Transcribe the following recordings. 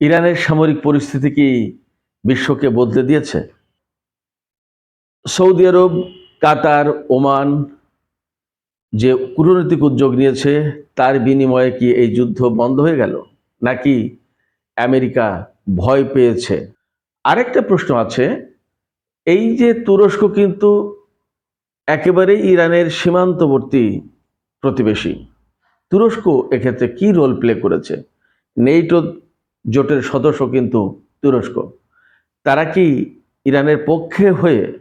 ইরানের সামরিক পরিস্থিতি কি বিশ্বকে বদলে দিয়েছে? সৌদি আরব, কাতার, ওমান যে কূটনৈতিক উদ্যোগ নিয়েছে, তার বিনিময়ে কি এই যুদ্ধ বন্ধ হয়ে গেল? নাকি আমেরিকা ভয় পেয়েছে? আরেকটা প্রশ্ন আছে, এই যে তুরস্ক কিন্তু একেবারেই ইরানের সীমান্তবর্তী প্রতিবেশী। তুরস্ক এক্ষেত্রে কি রোল প্লে করেছে? নেইটো জোটের সদস্য কিন্তু তুরস্ক। তারা কি ইরানের পক্ষে হয়ে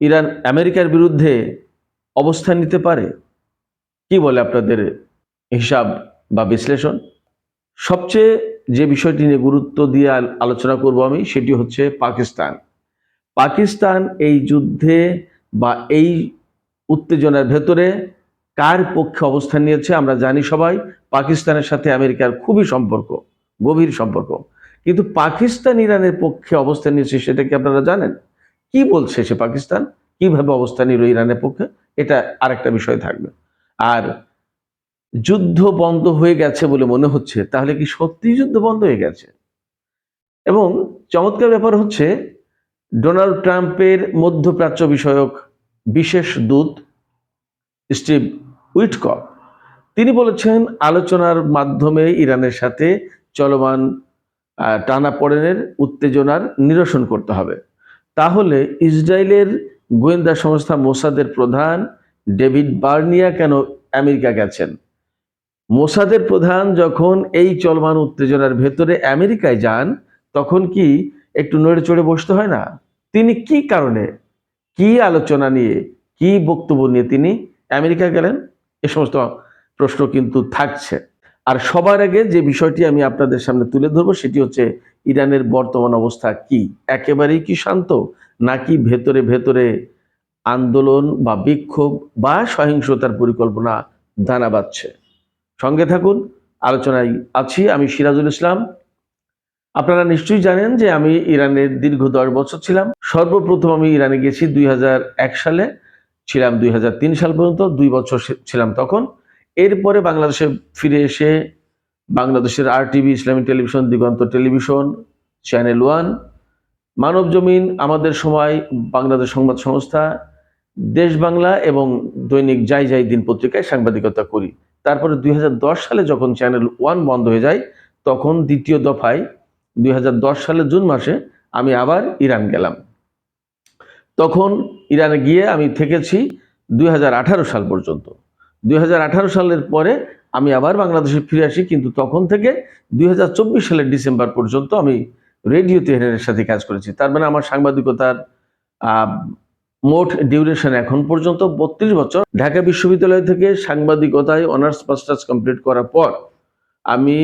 ইরান আমেরিকার বিরুদ্ধে অবস্থান নিতে পারে? কি বলে আপনাদের হিসাব বা বিশ্লেষণ? সবচেয়ে যে বিষয়টি নিয়ে গুরুত্ব দিয়ে আলোচনা করব আমি, সেটি হচ্ছে পাকিস্তান। পাকিস্তান এই যুদ্ধে বা এই উত্তেজনার ভেতরে কার পক্ষে অবস্থান নিয়েছে আমরা জানি সবাই। পাকিস্তানের সাথে আমেরিকার খুবই সম্পর্ক। গভীর সম্পর্ক। কিন্তু পাকিস্তান ইরানের পক্ষে অবস্থান নিয়েছে সেটা কি আপনারা জানেন? কি বলছে সে পাকিস্তান? কীভাবে অবস্থান নিল ইরানের পক্ষে? এটা আরেকটা বিষয় থাকবে। আর যুদ্ধ বন্ধ হয়ে গেছে বলে মনে হচ্ছে, তাহলে কি সত্যি যুদ্ধ বন্ধ হয়ে গেছে? এবং চমৎকার ব্যাপার হচ্ছে, ডোনাল্ড ট্রাম্পের মধ্যপ্রাচ্য বিষয়ক বিশেষ দূত স্টিভ উইটকপ, তিনি বলেছেন, আলোচনার মাধ্যমে ইরানের সাথে চলমান টানাপোড়েনের উত্তেজনার নিরসন করতে হবে। তাহলে ইসরায়েলের গোয়েন্দা সংস্থা মোসাদের প্রধান ডেভিড বার্নিয়া কেন আমেরিকা গেছেন? মোসাদের প্রধান যখন এই চলমান উত্তেজনার ভেতরে আমেরিকায় যান, তখন কি একটু নড়ে চড়ে বসতে হয় না? তিনি কি কারণে, কি আলোচনা নিয়ে, কি বক্তব্য নিয়ে তিনি আমেরিকা গেলেন? এ সমস্ত প্রশ্ন কিন্তু থাকছে। আর সবার আগে যে বিষয়টি আমি আপনাদের সামনে তুলে ধরবো, সেটি হচ্ছে ইরানের বর্তমান অবস্থা কি? একেবারেই কি শান্ত? নাকি ভেতরে ভেতরে আন্দোলন বা বিক্ষোভ বা সহিংসতার পরিকল্পনা দানা বাঁধছে? সঙ্গে থাকুন, আলোচনায় আছি আমি সিরাজুল ইসলাম। আপনারা নিশ্চয়ই জানেন যে আমি ইরানের দীর্ঘ দশ বছর ছিলাম। সর্বপ্রথম আমি ইরানে গেছি দুই হাজার এক সালে, ছিলাম দুই হাজার তিন সাল পর্যন্ত, দুই বছর ছিলাম তখন। এরপরে বাংলাদেশে ফিরে এসে বাংলাদেশের আর TV Islami television, Diganta television channel one Manab Zamin, Amader Shomoy, Bangladesh সংবাদ সংস্থা, দেশ বাংলা এবং দৈনিক যাই যাই দিন পত্রিকায় সাংবাদিকতা করি। তারপরে দুই হাজার দশ সালে যখন চ্যানেল ওয়ান বন্ধ হয়ে যায়, তখন দ্বিতীয় দফায় দুই সালের জুন মাসে আমি আবার ইরান গেলাম। তখন ইরানে গিয়ে আমি থেকেছি দুই হাজার আঠারো সাল পর্যন্ত। দুই হাজার আঠারো সালের পরে আমি আবার বাংলাদেশে ফিরে আসি, কিন্তু তখন থেকে দুই হাজার চব্বিশ সালের ডিসেম্বর পর্যন্ত আমি রেডিও তেহরানের সাথে কাজ করেছি। তার মানে আমার সাংবাদিকতার মোট ডিউরেশন এখন পর্যন্ত বত্রিশ বছর। ঢাকা বিশ্ববিদ্যালয় থেকে সাংবাদিকতায় অনার্স, মাস্টার্স কমপ্লিট করার পর আমি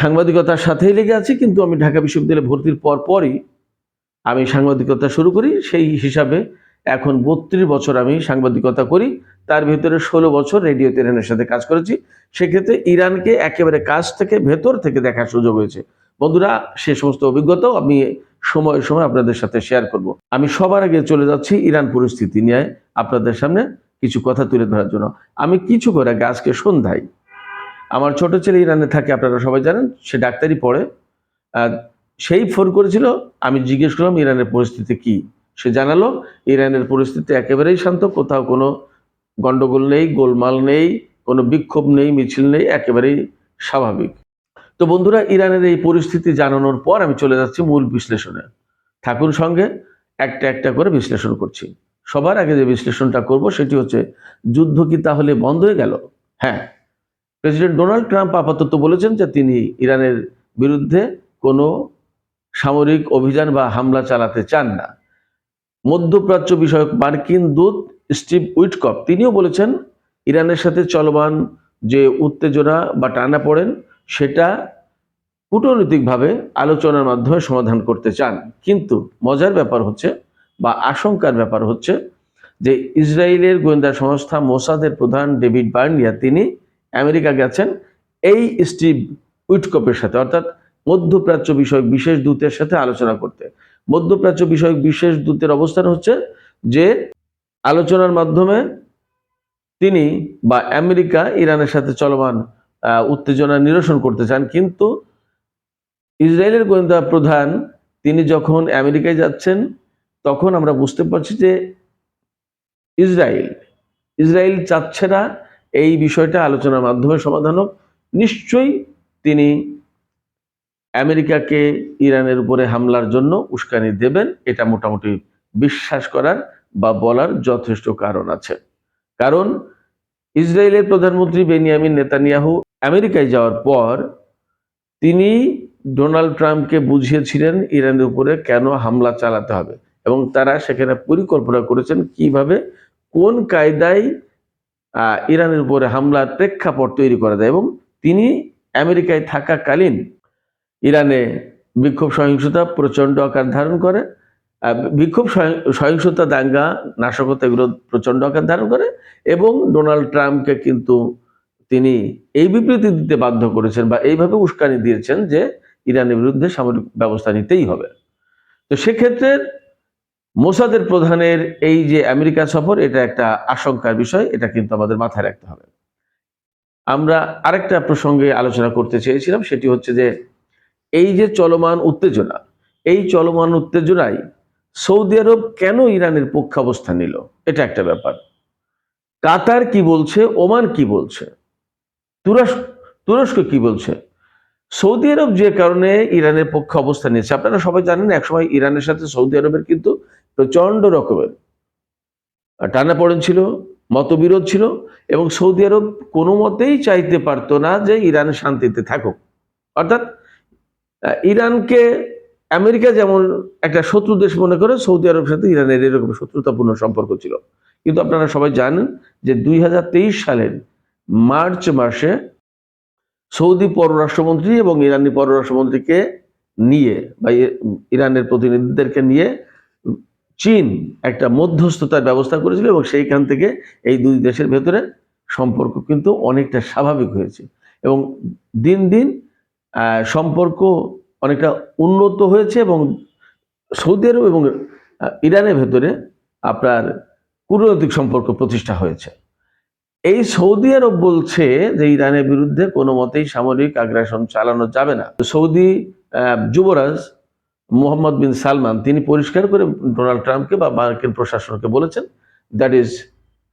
সাংবাদিকতার সাথেই লেগে আছি, কিন্তু আমি ঢাকা বিশ্ববিদ্যালয়ে ভর্তির পর পরই আমি সাংবাদিকতা শুরু করি। সেই হিসাবে এখন বত্রিশ বছর আমি সাংবাদিকতা করি, তার ভিতরে ষোলো বছর রেডিও তেহরানের সাথে কাজ করেছি। সেক্ষেত্রে ইরানকে একেবারে কাছ থেকে, ভেতর থেকে দেখার সুযোগ হয়েছে। বন্ধুরা, সে সমস্ত অভিজ্ঞতাও আমি সময় সময় আপনাদের সাথে শেয়ার করব। আমি সবার আগে চলে যাচ্ছি ইরান পরিস্থিতি নিয়ে আপনাদের সামনে কিছু কথা তুলে ধরার জন্য। আমি কিছু করে আজকে সন্ধ্যায়, আমার ছোট ছেলে ইরানে থাকে, আপনারা সবাই জানেন, সে ডাক্তারি পড়ে। সেই ফোন করেছিল, আমি জিজ্ঞেস করলাম, ইরানের পরিস্থিতি কি? সে জানালো, ইরানের পরিস্থিতি একেবারেই শান্ত, কোথাও কোনো গন্ডগোল নেই, গোলমাল নেই, কোনো বিক্ষোভ নেই, মিছিল নেই, একেবারেই স্বাভাবিক। তো বন্ধুরা, ইরানের এই পরিস্থিতি জানানোর পর আমি চলে যাচ্ছি মূল বিশ্লেষণে। থাকুন সঙ্গে, একটা একটা করে বিশ্লেষণ করছি। সবার আগে যে বিশ্লেষণটা করব সেটি হচ্ছে, যুদ্ধ কি তাহলে বন্ধ হয়ে গেল? হ্যাঁ প্রেসিডেন্ট ডোনাল্ড ট্রাম্প আপাতত বলেছেন যে তিনি ইরানের বিরুদ্ধে কোনো সামরিক অভিযান বা হামলা চালাতে চান না। মধ্যপ্রাচ্য বিষয়ক মার্কিন দূত স্টিভ উইটকপ, তিনিও বলেছেন, ইরানের সাথে চলমান যে উত্তেজনা বা টানা পড়েন, সেটা কূটনৈতিকভাবে আলোচনার মাধ্যমে সমাধান করতে চান। কিন্তু মজার ব্যাপার হচ্ছে বা আশঙ্কার ব্যাপার হচ্ছে যে ইসরায়েলের গোয়েন্দা সংস্থা মোসাদের প্রধান ডেভিড বার্নিয়া, তিনি আমেরিকা গেছেন এই স্টিভ উইটকপের সাথে, অর্থাৎ মধ্যপ্রাচ্য বিষয়ক বিশেষ দূতের সাথে আলোচনা করতে। মধ্যপ্রাচ্য বিষয়ক বিশেষ দূতের অবস্থান হচ্ছে যে আলোচনার মাধ্যমে তিনি বা আমেরিকা ইরানের সাথে চলমান উত্তেজনা নিরসন করতে চান। কিন্তু ইসরায়েলের গোয়েন্দা প্রধান তিনি যখন আমেরিকায় যাচ্ছেন, তখন আমরা বুঝতে পারছি যে ইসরায়েল ইসরায়েল চাচ্ছে না এই বিষয়টা আলোচনার মাধ্যমে সমাধান হোক। নিশ্চয়ই তিনি আমেরিকাকে ইরানের উপরে হামলার জন্য উস্কানি দেবেন, এটা মোটামুটি বিশ্বাস করার বা বলার যথেষ্ট কারণ আছে। কারণ ইসরায়েলের প্রধানমন্ত্রী বেনিয়ামিন নেতানিয়াহু আমেরিকায় যাওয়ার পর তিনি ডোনাল্ড ট্রাম্পকে বুঝিয়েছিলেন ইরানের উপরে কেন হামলা চালাতে হবে এবং তারা সেখানে পরিকল্পনা করেছেন কীভাবে কোন কায়দায় ইরানের উপরে হামলার প্রেক্ষাপট তৈরি করা যায় এবং তিনি আমেরিকায় থাকাকালীন ইরানে বিক্ষোভ সহিংসতা প্রচণ্ড আকার ধারণ করে বিক্ষোভ সহিংসতা দাঙ্গা নাশকতা এগুলো প্রচণ্ড আকার ধারণ করে এবং ডোনাল্ড ট্রাম্পকে কিন্তু তিনি এই বিবৃতি দিতে বাধ্য করেছেন বা এইভাবে উস্কানি দিয়েছেন যে ইরানের বিরুদ্ধে সামরিক ব্যবস্থা নিতেই হবে। তো সেক্ষেত্রে মোসাদের প্রধানের এই যে আমেরিকা সফর, এটা একটা আশঙ্কার বিষয়, এটা কিন্তু আমাদের মাথায় রাখতে হবে। আমরা আরেকটা প্রসঙ্গে আলোচনা করতে চেয়েছিলাম, সেটি হচ্ছে যে এই যে চলমান উত্তেজনা, এই চলমান উত্তেজনায় সৌদি আরব কেন ইরানের পক্ষাবস্থান নিল? এটা একটা ব্যাপার। কাতার কি বলছে? ওমান কি বলছে? তুরস্ক তুরস্ক কি বলছে? সৌদি আরব যে কারণে ইরানের পক্ষে অবস্থান নিয়েছে, আপনারা সবাই জানেন একসময় ইরানের সাথে সৌদি আরবের কিন্তু প্রচণ্ড রকমের টানাপড়েন ছিল, মতবিরোধ ছিল এবং সৌদি আরব কোনো মতেই চাইতে পারতো না যে ইরান শান্তিতে থাকুক। অর্থাৎ ইরানকে আমেরিকা যেমন একটা শত্রু দেশ মনে করে, সৌদি আরবের সাথে ইরানের এরকম শত্রুতাপূর্ণ সম্পর্ক ছিল। কিন্তু আপনারা সবাই জানেন যে দুই হাজার তেইশ সালের মার্চ মাসে সৌদি পররাষ্ট্রমন্ত্রী এবং ইরানি পররাষ্ট্রমন্ত্রীকে নিয়ে বা ইরানের প্রতিনিধিদেরকে নিয়ে চীন একটা মধ্যস্থতার ব্যবস্থা করেছিল এবং সেইখান থেকে এই দুই দেশের ভেতরে সম্পর্ক কিন্তু অনেকটা স্বাভাবিক হয়েছে। এবং দিন দিন সম্পর্ক অনেকটা উন্নত হয়েছে এবং সৌদি আরব এবং ইরানের ভেতরে আপনার কূটনৈতিক সম্পর্ক প্রতিষ্ঠা হয়েছে। এই সৌদি আরব বলছে যে ইরানের বিরুদ্ধে কোনো মতেই সামরিক আগ্রাসন চালানো যাবে না। সৌদি যুবরাজ মোহাম্মদ বিন সালমান, তিনি পরিষ্কার করে ডোনাল্ড ট্রাম্পকে বা মার্কিন প্রশাসনকে বলেছেন, দ্যাট ইজ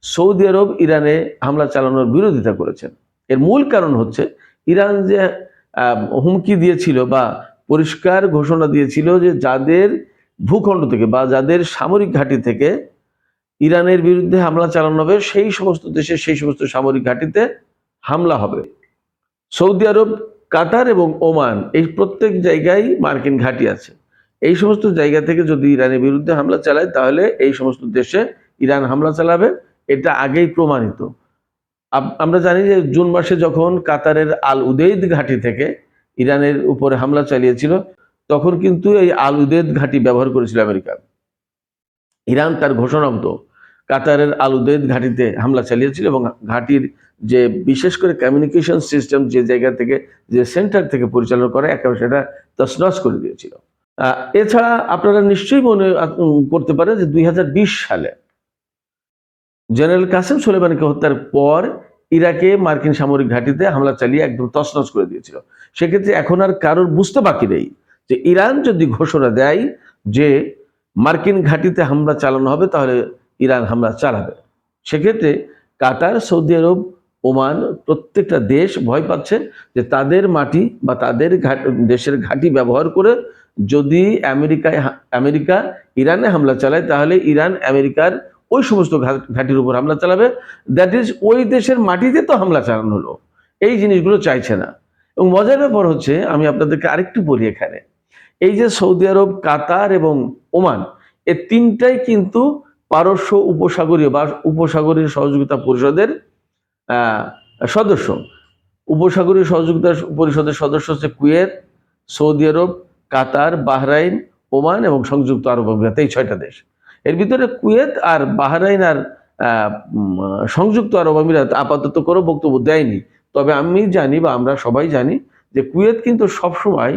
সৌদি আরব ইরানে হামলা চালানোর বিরোধিতা করেছেন এর মূল কারণ হচ্ছে ইরান যে হুমকি দিয়েছিল বা পরিষ্কার ঘোষণা দিয়েছিল যে যাদের ভূখণ্ড থেকে বা যাদের সামরিক ঘাঁটি থেকে ইরানের বিরুদ্ধে হামলা চালানো হবে, সেই সমস্ত দেশে সেই সমস্ত সামরিক ঘাঁটিতে হামলা হবে। সৌদি আরব, কাতার এবং ওমান এই প্রত্যেক জায়গায় মার্কিন ঘাঁটি আছে। এই সমস্ত জায়গা থেকে যদি ইরানের বিরুদ্ধে হামলা চালায়, তাহলে এই সমস্ত দেশে ইরান হামলা চালাবে। এটা আগেই প্রমাণিত। আমরা জানি যে জুন মাসে যখন কাতারের আল উদেইদ ঘাঁটি থেকে ইরানের উপরে হামলা চালিয়েছিল, তখন কিন্তু এই আল উদেদ ঘাঁটি ব্যবহার করেছিল আমেরিকা। ইরান তার ঘোষণা মতো কাতারের আল উদেদ ঘাঁটিতে হামলা চালিয়েছিল এবং ঘাঁটির যে বিশেষ করে কমিউনিকেশন সিস্টেম যে জায়গা থেকে, যে সেন্টার থেকে পরিচালনা করে, একেবারে সেটা তছনছ করে দিয়েছিল। এছাড়া আপনারা নিশ্চয়ই মনে করতে পারেন যে দুই হাজার বিশ সালে জেনারেল কাসেম সোলেমানকে হত্যার পর ইরাকে মার্কিন সামরিক ঘাঁটিতে হামলা চালিয়ে একদম তছনছ করে দিয়েছিল। সেক্ষেত্রে এখন আর কারোর বুঝতে বাকি নেই যে ইরান যদি ঘোষণা দেয় যে মার্কিন ঘাঁটিতে হামলা চালানো হবে, তাহলে ইরান হামলা চালাবে। সেক্ষেত্রে কাতার, সৌদি আরব, ওমান প্রত্যেকটা দেশ ভয় পাচ্ছে যে তাদের মাটি বা তাদের দেশের ঘাঁটি ব্যবহার করে যদি আমেরিকায়, আমেরিকা ইরানে হামলা চালায়, তাহলে ইরান আমেরিকার ওই সমস্ত ঘাঁটির উপর হামলা চালাবে। দ্যাট ইজ ওই দেশের মাটিতে তো হামলা চালানো হলো। এই জিনিসগুলো চাইছে না। এবং মজার ব্যাপার হচ্ছে, আমি আপনাদেরকে আরেকটু বলি এখানে। এই যে সৌদি আরব, কাতার এবং ওমান, এ তিনটাই কিন্তু পারস্য উপসাগরীয় বা উপসাগরীয় সহযোগিতা পরিষদের সদস্য। উপসাগরীয় সহযোগিতা পরিষদের সদস্য হচ্ছে Kuwait, Saudi Arab, Qatar, Bahrain, Oman এবং সংযুক্ত আরব আমিরাত, এই ছয়টা দেশ। এর ভিতরে কুয়েত আর বাহরাইন আর সংযুক্ত আরব আমিরাত আপাতত কোনো বক্তব্য দেয়নি। তবে আমি জানি বা আমরা সবাই জানি যে কুয়েত কিন্তু সবসময়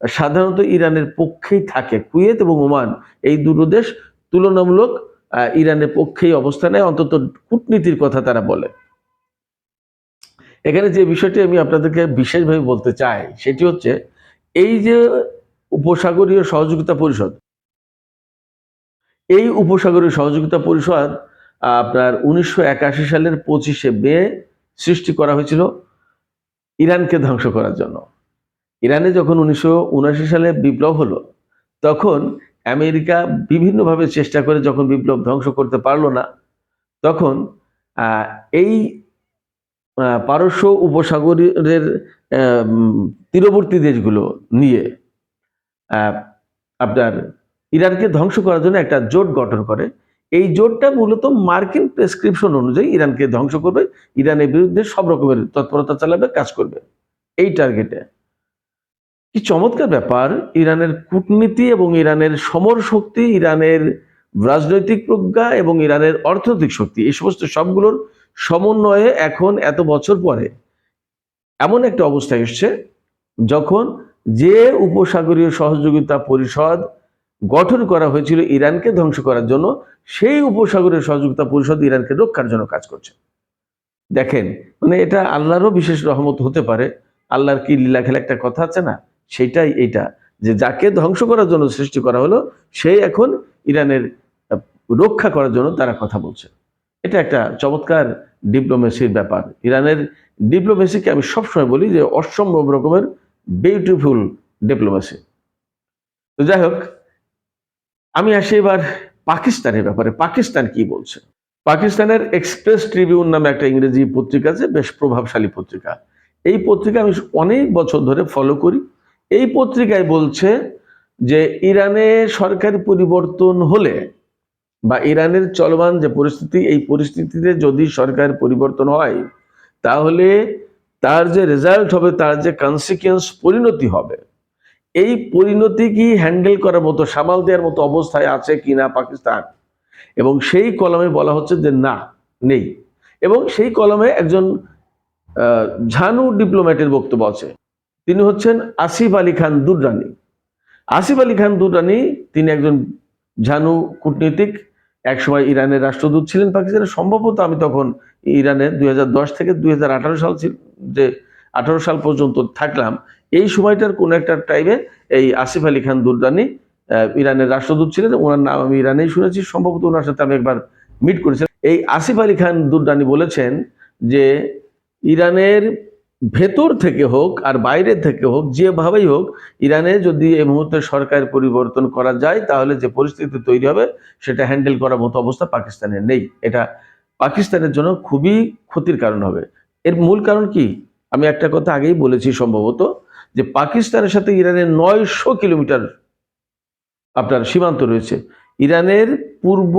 সাধারণত ইরানের পক্ষেই থাকে। কুয়েত এবং ওমান এই দুটো দেশ তুলনামূলক ইরানের পক্ষেই অবস্থান অন্তত কূটনীতির কথা তারা বলে। এখানে যে বিষয়টি আমি আপনাদেরকে বিশেষভাবে বলতে চাই, সেটি হচ্ছে এই যে উপসাগরীয় সহযোগিতা পরিষদ এই উপসাগরীয় সহযোগিতা পরিষদ আপনার উনিশশো একাশি সালের পঁচিশে মে সৃষ্টি করা হয়েছিল ইরানকে ধ্বংস করার জন্য। ইরানে যখন উনিশশো উনআশি সালে বিপ্লব হলো, তখন আমেরিকা বিভিন্নভাবে চেষ্টা করে যখন বিপ্লব ধ্বংস করতে পারল না, তখন এই পারস্য উপসাগরের তীরবর্তী দেশগুলো নিয়ে আপনার ইরানকে ধ্বংস করার জন্য একটা জোট গঠন করে। এই জোটটা মূলত মার্কিন প্রেসক্রিপশন অনুযায়ী ইরানকে ধ্বংস করবে। ইরানের বিরুদ্ধে সব রকমের তৎপরতা চালাবে, কাজ করবে। এই টার্গেটে কি চমৎকার ব্যাপার, ইরানের কূটনীতি এবং ইরানের সমর শক্তি, ইরানের রাজনৈতিক প্রজ্ঞা এবং ইরানের অর্থনৈতিক শক্তি, এই সমস্ত সবগুলোর সমন্বয়ে এখন এত বছর পরে এমন একটা অবস্থা এসছে, যখন যে উপসাগরীয় সহযোগিতা পরিষদ গঠন করা হয়েছিল ইরানকে ধ্বংস করার জন্য, সেই উপসাগরের সহযোগিতা পরিষদ ইরানকে রক্ষার জন্য কাজ করছে। দেখেন মানে এটা আল্লাহরও বিশেষ রহমত হতে পারে। আল্লাহর কি লীলা খেলা একটা কথা আছে না? সেটাই এটা যে যাকে ধ্বংস করার জন্য সৃষ্টি করা হলো সেই এখন ইরানের রক্ষা করার জন্য তারা কথা বলছে। এটা একটা চমৎকার ডিপ্লোমেসির ব্যাপার। ইরানের ডিপ্লোমেসিকে আমি সবসময় বলি যে অসম্ভব রকমের বিউটিফুল ডিপ্লোমেসি তো যাই হোক আমি আসি এবার পাকিস্তানের ব্যাপারে। পাকিস্তান কি বলছে? পাকিস্তানের এক্সপ্রেস ট্রিবিউন নামে একটা ইংরেজি পত্রিকা আছে, বেশ প্রভাবশালী পত্রিকা। এই পত্রিকা আমি অনেক বছর ধরে ফলো করি। এই পত্রিকায় বলছে যে, ইরানে সরকারি পরিবর্তন হলে বা ইরানের চলমান যে পরিস্থিতি, এই পরিস্থিতিতে যদি সরকার পরিবর্তন হয়, তাহলে তার যে রেজাল্ট হবে, তার যে কনসিকুয়েন্স পরিণতি হবে। এই পরিণতি কি হ্যান্ডেল করার মতো, সামাল দেওয়ার মতো অবস্থায় আছে কিনা পাকিস্তান? এবং সেই কলমে বলা হচ্ছে যে না, নেই। এবং সেই কলমে একজন ঝানু ডিপ্লোম্যাটের বক্তব্য আছে। তিনি হচ্ছেন আসিফ আলী খান দুররানি। আসিফ আলী খান দুররানি, তিনি একজন ঝানু কূটনীতিক, একসময় ইরানের রাষ্ট্রদূত ছিলেন পাকিস্তানের। সম্ভবত আমি তখন ইরানের দুই থেকে দুই হাজার আঠারো সাল ছিল, যে আঠারো সাল পর্যন্ত থাকলাম। এই সময়টার কোন একটা টাইমে এই আসিফ আলী খান দুররানি আহ, ইরানের রাষ্ট্রদূত ছিলেন। ওনার নাম আমি ইরানেই শুনেছি। সম্ভবত ওনার সাথে আমি একবার মিট করেছিলাম। এই আসিফ আলী খান দুররানি বলেছেন যে ইরানের ভেতর থেকে হোক আর বাইরে থেকে হোক যেভাবেই হোক ইরানে যদি এই মুহূর্তে সরকার পরিবর্তন করা যায় তাহলে যে পরিস্থিতি তৈরি হবে সেটা হ্যান্ডেল করার মতো অবস্থা পাকিস্তানের নেই। এটা পাকিস্তানের জন্য খুবই ক্ষতির কারণ হবে। এর মূল কারণ কি? আমি একটা কথা আগেই বলেছি সম্ভবত যে পাকিস্তানের সাথে ইরানের নয়শো কিলোমিটার আপনার সীমান্ত রয়েছে। ইরানের পূর্ব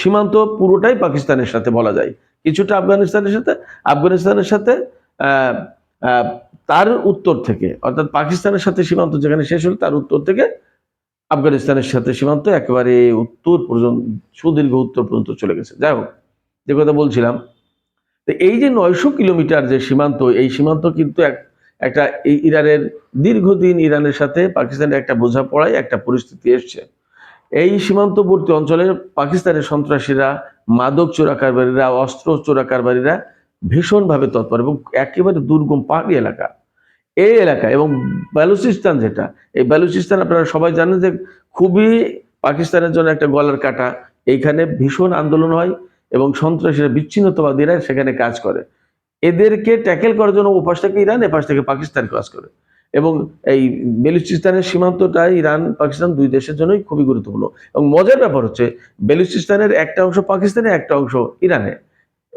সীমান্ত পুরোটাই পাকিস্তানের সাথে বলা যায়। কিছুটা আফগানিস্তানের সাথে আফগানিস্তানের সাথে তার উত্তর থেকে, অর্থাৎ পাকিস্তানের সাথে সীমান্ত যেখানে শেষ হলো তার উত্তর থেকে আফগানিস্তানের সাথে সীমান্ত একেবারে উত্তর পর্যন্ত, সুদীর্ঘ উত্তর পর্যন্ত চলে গেছে। যাই হোক, যে কথা বলছিলাম তো এই যে নয়শো কিলোমিটার যে সীমান্ত, এই সীমান্ত কিন্তু এক, একটা এই ইরানের দীর্ঘদিন ইরানের সাথে পাকিস্তানের একটা বোঝাপড়ায় একটা পরিস্থিতি এসছে। এই সীমান্তবর্তী অঞ্চলে পাকিস্তানের সন্ত্রাসীরা, মাদক চোরাকারবারীরা, অস্ত্র চোরাকারবারীরা ভীষণভাবে তৎপর এবং একেবারে দুর্গম পাহাড়ি এলাকা। এই এলাকা এবং বালুচিস্তান যেটা, এই বালুচিস্তান আপনারা সবাই জানেন যে খুবই পাকিস্তানের জন্য একটা গলার কাটা। এইখানে ভীষণ আন্দোলন হয়। এবং সন্ত্রাসীরা বিচ্ছিন্নতাবাদীরা সেখানে কাজ করে। এদেরকে ট্যাকেল করার জন্য ওপাশ থেকে ইরান এপাশ থেকে পাকিস্তান কাজ করে। এবং এই বেলুচিস্তানের সীমান্তটা ইরান, পাকিস্তান দুই দেশের জন্যই খুবই গুরুত্বপূর্ণ। এবং মজার ব্যাপার হচ্ছে, বেলুচিস্তানের একটা অংশ পাকিস্তানে একটা অংশ ইরানে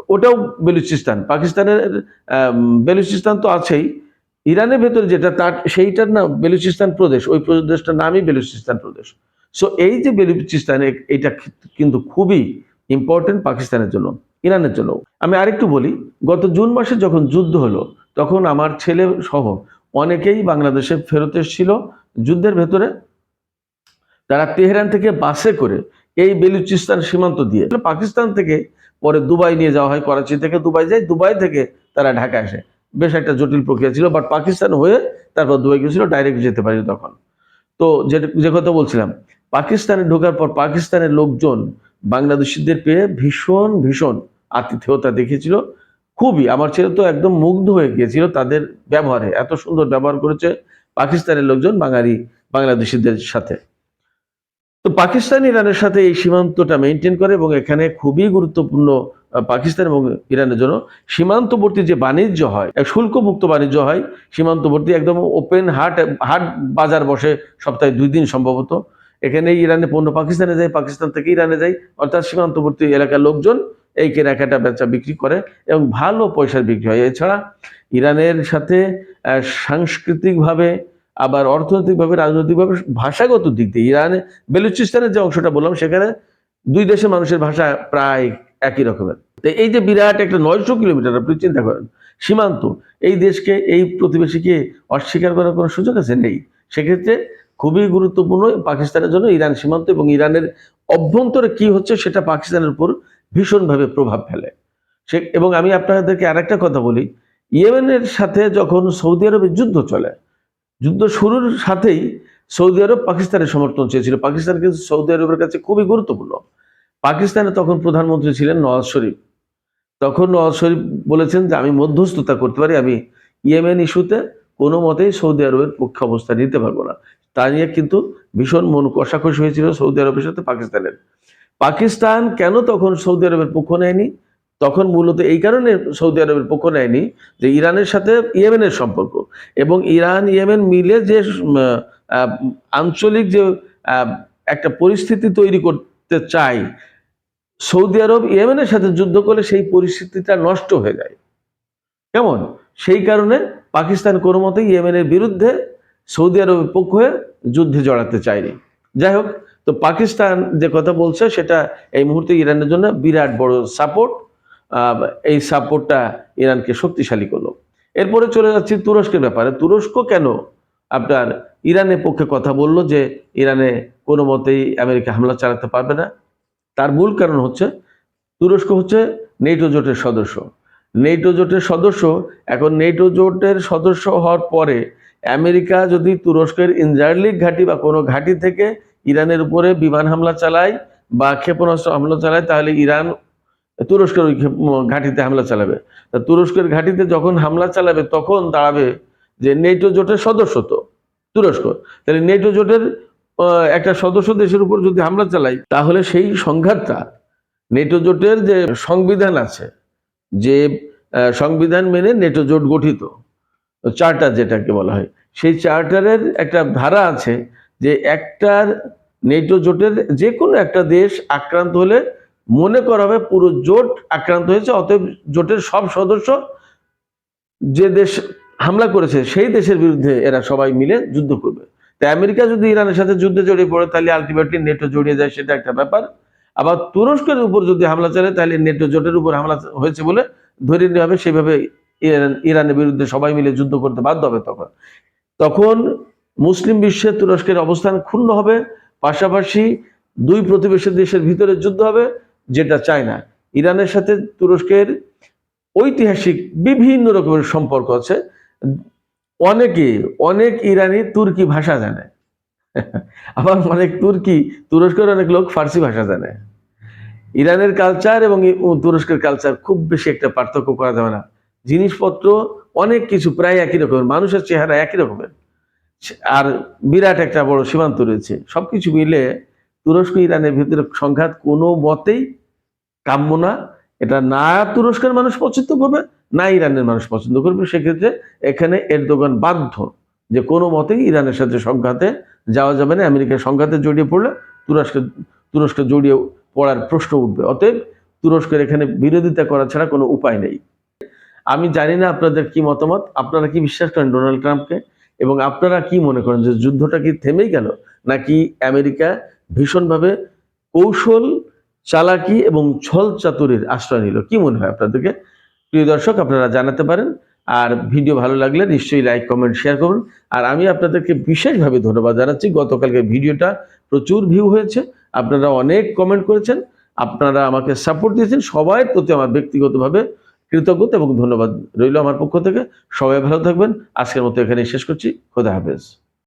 ওটাও বেলুচিস্তান। পাকিস্তানের বেলুচিস্তান তো আছেই। ইরানের ভেতরে যেটা, তার, সেইটার নাম বেলুচিস্তান প্রদেশ। ওই প্রদেশটার নামই বেলুচিস্তান প্রদেশ। সো এই যে বেলুচিস্তান এটা কিন্তু খুবই ইম্পর্টেন্ট পাকিস্তানের জন্য, ইরানের জন্য। আমি আরেকটু বলি, গত জুন মাসে যখন যুদ্ধ হলো, তখন আমার ছেলে সহ অনেকেই বাংলাদেশে ফেরত এসেছিল যুদ্ধের ভেতরে। তারা তেহরান থেকে বাসে করে এই বেলুচিস্তান সীমান্ত দিয়ে, পাকিস্তান থেকে পরে দুবাই নিয়ে যাওয়া হয়, করাচি থেকে দুবাই যায়, দুবাই থেকে তারা ঢাকা আসে। বেশ একটা জটিল প্রক্রিয়া ছিল বাট পাকিস্তান হয়ে তারপর দুবাই গেছিল ডাইরেক্ট যেতে পারি তখন। তো যে যে কথা বলছিলাম, পাকিস্তানে ঢোকার পর পাকিস্তানের লোকজন বাংলাদেশিদের পেয়ে ভীষণ ভীষণ আতিথেয়তা দেখিয়েছিল। খুবই, আমার ছেলে তো একদম মুগ্ধ হয়ে গিয়েছিল তাদের ব্যবহারে। এত সুন্দর ব্যবহার করেছে পাকিস্তানের লোকজন, বাঙালি, বাংলাদেশিদের সাথে। তো পাকিস্তান, ইরানের সাথে এই সীমান্তটা মেনটেন করে এবং এখানে খুবই গুরুত্বপূর্ণ পাকিস্তান এবং ইরানের জন্য সীমান্তবর্তী যে বাণিজ্য হয় শুল্কমুক্ত বাণিজ্য হয়, সীমান্তবর্তী একদম ওপেন হাট হাট বাজার বসে সপ্তাহে দুই দিন সম্ভবত। এখানে ইরানে পণ্য পাকিস্তানে যায়, পাকিস্তান থেকে ইরানে যায়, অর্থাৎ সীমান্তবর্তী এলাকার লোকজন এই কেনাকাটা বেচা বিক্রি করে এবং ভালো পয়সার বিক্রি হয়। এছাড়া ইরানের সাথে সাংস্কৃতিকভাবে, আবার অর্থনৈতিকভাবে, রাজনৈতিকভাবে ভাষাগত দিক দিয়ে ইরানে, বেলুচিস্তানের যে অংশটা বললাম সেখানে দুই দেশের মানুষের ভাষা প্রায় একই রকমের। তো এই যে বিরাট একটা নয়শো কিলোমিটার, আপনি চিন্তা করেন, সীমান্ত, এই দেশকে, এই প্রতিবেশীকে অস্বীকার করার কোনো সুযোগ আছে? নেই। সেক্ষেত্রে খুবই গুরুত্বপূর্ণ পাকিস্তানের জন্য ইরান সীমান্ত এবং ইরানের অভ্যন্তরে কি হচ্ছে সেটা পাকিস্তানের উপর ভীষণভাবে প্রভাব ফেলে। সে এবং আমি আপনাদেরকে আরেকটা কথা বলি, ইয়েমেনের সাথে যখন সৌদি আরবের যুদ্ধ চলে, যুদ্ধ শুরুর সাথেই সৌদি আরব পাকিস্তানের সমর্থন চেয়েছিল। পাকিস্তান কিন্তু সৌদি আরবের কাছে খুবই গুরুত্বপূর্ণ। পাকিস্তানে তখন প্রধানমন্ত্রী ছিলেন নওয়াজ শরীফ। তখন নওয়াজ শরীফ বলেছেন যে, আমি মধ্যস্থতা করতে পারি, আমি ইয়েমেন ইস্যুতে কোনো মতেই সৌদি আরবের পক্ষে অবস্থা নিতে পারব না। তা নিয়ে কিন্তু ভীষণ মন কষাকষি হয়েছিল সৌদি আরবের সাথে পাকিস্তানের। পাকিস্তান কেন তখন সৌদি আরবের পক্ষ নেয়নি? তখন মূলত এই কারণে সৌদি আরবের পক্ষ নেয়নি যে ইরানের সাথে ইয়েমেনের সম্পর্ক এবং ইরান, ইয়েমেন মিলে যে আঞ্চলিক যে একটা পরিস্থিতি তৈরি করতে চায়, সৌদি আরব ইয়েমেনের সাথে যুদ্ধ করলে সেই পরিস্থিতিটা নষ্ট হয়ে যায়। কেমন? সেই কারণে পাকিস্তান কোনো মতে ইয়েমেনের বিরুদ্ধে সৌদি আরবের পক্ষ হয়ে যুদ্ধে জড়াতে চায়নি। যাই হোক, তো পাকিস্তান যে কথা বলছে, সেটা এই মুহূর্তে ইরানের জন্য বিরাট বড় সাপোর্ট এই সাপোর্টটা ইরানকে শক্তিশালী করল। এরপরে চলে যাচ্ছি তুরস্কের ব্যাপারে। তুরস্ক কেন আপনার ইরানের পক্ষে কথা বলল যে ইরানে কোনো মতেই আমেরিকা হামলা চালাতে পারবে না? তার মূল কারণ হচ্ছে, তুরস্ক হচ্ছে নেটো জোটের সদস্য। নেটো জোটের সদস্য, এখন নেটো জোটের সদস্য হওয়ার পরে আমেরিকা যদি তুরস্কের ইনজার্লিক ঘাঁটি বা কোনো ঘাঁটি থেকে ইরানের উপরে বিমান হামলা চালায় বা ক্ষেপণাস্ত্র হামলা চালায়, তাহলে ইরান তুরস্কের ওই ঘাঁটিতে হামলা চালাবে। তা তুরস্কের ঘাঁটিতে যখন হামলা চালাবে, তখন দাঁড়াবে যে নেটো জোটের সদস্য তো, তুরস্ক। তাহলে নেটো জোটের একটা সদস্য দেশের উপর যদি হামলা চালাই তাহলে সেই সংঘাতটা, নেটো জোটের যে সংবিধান আছে, যে সংবিধান মেনে নেটো জোট গঠিত। চার্টার যেটাকে বলা হয়, সেই চার্টারের একটা ধারা আছে যে একটা নেটো জোটের যে কোনো একটা দেশ আক্রান্ত হলে মনে করা হবে পুরো জোট আক্রান্ত হয়েছে, অতএব জোটের সব সদস্য যে দেশ হামলা করেছে সেই দেশের বিরুদ্ধে এরা সবাই মিলে যুদ্ধ করবে। তাই আমেরিকা যদি ইরানের সাথে যুদ্ধে জড়িয়ে পড়ে, তাহলে আলটিমেটলি নেটো জড়িয়ে যায়, সেটা একটা ব্যাপার। আবার তুরস্কের উপর যদি হামলা চালায়, তাহলে নেটো জোটের উপর হামলা হয়েছে বলে ধরে নেওয়া হবে, সেভাবে ইরান, ইরানের বিরুদ্ধে সবাই মিলে যুদ্ধ করতে বাধ্য হবে তখন। তখন মুসলিম বিশ্বে তুরস্কের অবস্থান ক্ষুণ্ণ হবে, পাশাপাশি দুই প্রতিবেশী দেশের ভিতরে যুদ্ধ হবে, যেটা চায় না ইরানের সাথে তুরস্কের ঐতিহাসিক বিভিন্ন রকমের সম্পর্ক আছে। অনেকে, অনেক ইরানি তুর্কি ভাষা জানে। আবার অনেক তুর্কি, তুরস্কের অনেক লোক ফার্সি ভাষা জানে। ইরানের কালচার এবং তুরস্কের কালচার খুব বেশি একটা পার্থক্য করা যাবে না। জিনিসপত্র অনেক কিছু প্রায় একই রকমের, মানুষের চেহারা একই রকমের। আর বিরাট একটা বড় সীমান্ত রয়েছে। সবকিছু মিলে তুরস্ক, ইরানের ভিতরে সংঘাত কোনো মতেই কাম্য না। এটা না তুরস্কের মানুষ পছন্দ করবে, না ইরানের মানুষ পছন্দ করবে। সেক্ষেত্রে এখানে এর দোকান বাধ্য যে কোনো মতেই ইরানের সাথে সংঘাতে যাওয়া যাবে না। আমেরিকার সংঘাতে জড়িয়ে পড়লে তুরস্কের, তুরস্ক জড়িয়ে পড়ার প্রশ্ন উঠবে। অতএব তুরস্কের এখানে বিরোধিতা করা ছাড়া কোনো উপায় নেই। আমি জানি না আপনাদের কি মতামত, আপনারা কি বিশ্বাস করেন ডোনাল্ড ট্রাম্পকে? এবং আপনারা কি মনে করেন যে যুদ্ধটা কি থেমেই গেল? নাকি আমেরিকা ভীষণভাবে কৌশল, চালাকি এবং ছল চাতুরির আশ্রয় নিল? কি মনে হয় আপনাদেরকে? প্রিয় দর্শক, আপনারা জানাতে পারেন, আর ভিডিও ভালো লাগলে নিশ্চয়ই লাইক, কমেন্ট, শেয়ার করুন। আর আমি আপনাদেরকে বিশেষভাবে ধন্যবাদ জানাচ্ছি, গতকালকে ভিডিওটা প্রচুর ভিউ হয়েছে। আপনারা অনেক কমেন্ট করেছেন, আপনারা আমাকে সাপোর্ট দিয়েছেন, সবাই প্রতি আমার ব্যক্তিগতভাবে কৃতজ্ঞতা এবং ধন্যবাদ রইল আমার পক্ষ থেকে। সবাই ভালো থাকবেন। আজকের মতো এখানেই শেষ করছি। খোদা হাফেজ।